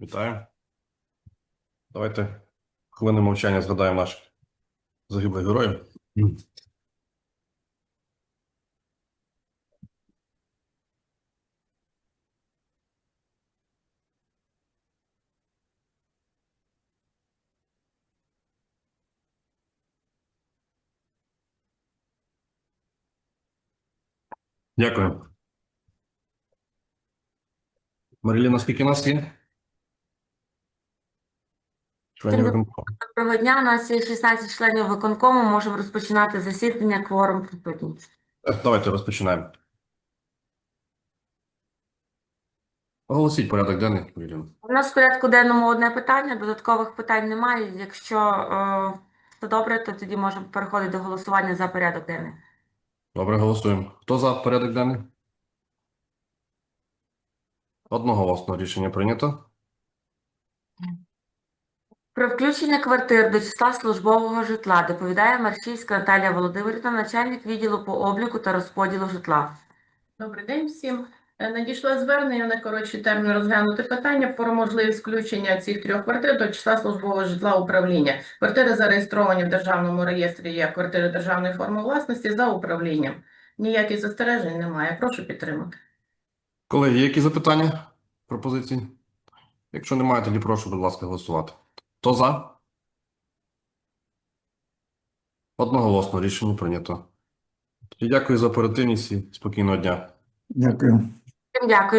Вітаю. Давайте хвилину мовчання згадаємо наших загиблих героїв. Дякую. Маріліна, скільки нас є? Членів виконкому. Доброго дня. У нас є 16 членів виконкому. Можемо розпочинати засідання. Кворум присутній. Е, Давайте розпочинаємо. Оголосіть порядок денний, Маріліна. У нас в порядку денному одне питання, додаткових питань немає. Якщо е, добре, то тоді можемо переходити до голосування за порядок денний. Добре, голосуємо. Хто за порядок денний? Одноголосно рішення прийнято. Про включення квартир до числа службового житла доповідає Марчівська Наталія Володимирівна, начальник відділу по обліку та розподілу житла. Добрий день всім. Е, Надійшло звернення на коротший термін розглянути питання про можливість включення цих трьох квартир до числа службового житла управління. Квартири зареєстровані в державному реєстрі як квартири державної форми власності за управлінням. Ніяких застережень немає. Прошу підтримати. Колеги, які запитання, пропозиції? Якщо немає, тоді прошу, будь ласка, голосувати. Хто за? Одноголосно рішення прийнято. Дякую за оперативність і спокійного дня. Дякую. Дякую.